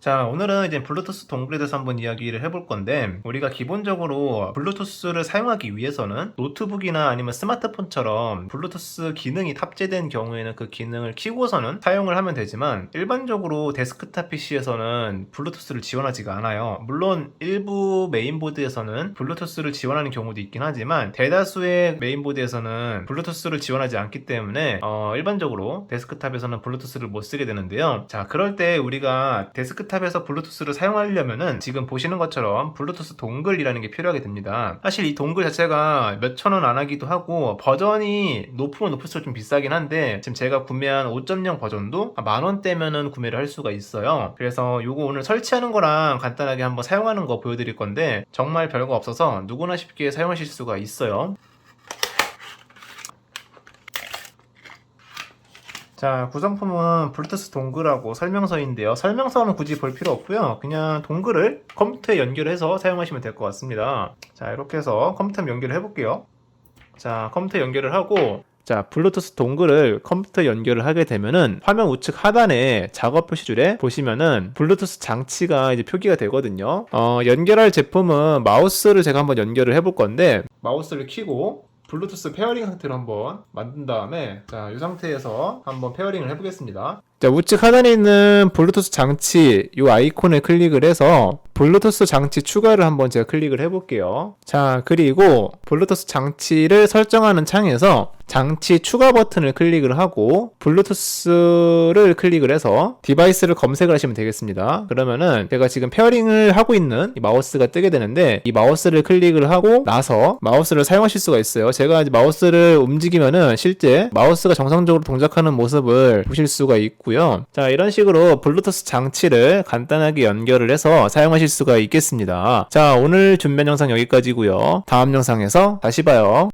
자, 오늘은 이제 블루투스 동글에 대해서 한번 이야기를 해볼 건데, 우리가 기본적으로 블루투스를 사용하기 위해서는 노트북이나 아니면 스마트폰처럼 블루투스 기능이 탑재된 경우에는 그 기능을 키고서는 사용을 하면 되지만, 일반적으로 데스크탑 PC에서는 블루투스를 지원하지가 않아요. 물론 일부 메인보드에서는 블루투스를 지원하는 경우도 있긴 하지만, 대다수의 메인보드에서는 블루투스를 지원하지 않기 때문에, 어, 일반적으로 데스크탑에서는 블루투스를 못 쓰게 되는데요. 자, 그럴 때 우리가 데스크탑 에서 블루투스를 사용하려면은 지금 보시는 것처럼 블루투스 동글이라는 게 필요하게 됩니다. 사실 이 동글 자체가 몇천 원 안 하기도 하고 버전이 높으면 높을수록 좀 비싸긴 한데 지금 제가 구매한 5.0 버전도 만 원대면은 구매를 할 수가 있어요. 그래서 요거 오늘 설치하는 거랑 간단하게 한번 사용하는 거 보여드릴 건데 정말 별거 없어서 누구나 쉽게 사용하실 수가 있어요. 자, 구성품은 블루투스 동글하고 설명서인데요. 설명서는 굳이 볼 필요 없고요. 그냥 동글을 컴퓨터에 연결해서 사용하시면 될 것 같습니다. 자, 이렇게 해서 컴퓨터에 연결을 해볼게요. 자, 컴퓨터 연결을 하고 자, 블루투스 동글을 컴퓨터 연결을 하게 되면은 화면 우측 하단에 작업 표시줄에 보시면은 블루투스 장치가 이제 표기가 되거든요. 어, 연결할 제품은 마우스를 제가 한번 연결을 해볼 건데 마우스를 켜고 블루투스 페어링 상태로 한번 만든 다음에 자, 이 상태에서 한번 페어링을 해보겠습니다. 자, 우측 하단에 있는 블루투스 장치 이 아이콘에 클릭을 해서 블루투스 장치 추가를 한번 제가 클릭을 해볼게요. 자, 그리고 블루투스 장치를 설정하는 창에서 장치 추가 버튼을 클릭을 하고 블루투스를 클릭을 해서 디바이스를 검색을 하시면 되겠습니다. 그러면은 제가 지금 페어링을 하고 있는 이 마우스가 뜨게 되는데 이 마우스를 클릭을 하고 나서 마우스를 사용하실 수가 있어요. 제가 이제 마우스를 움직이면은 실제 마우스가 정상적으로 동작하는 모습을 보실 수가 있고요. 자, 이런 식으로 블루투스 장치를 간단하게 연결을 해서 사용하실 수가 있겠습니다. 자, 오늘 준비한 영상 여기까지고요. 다음 영상에서 다시 봐요.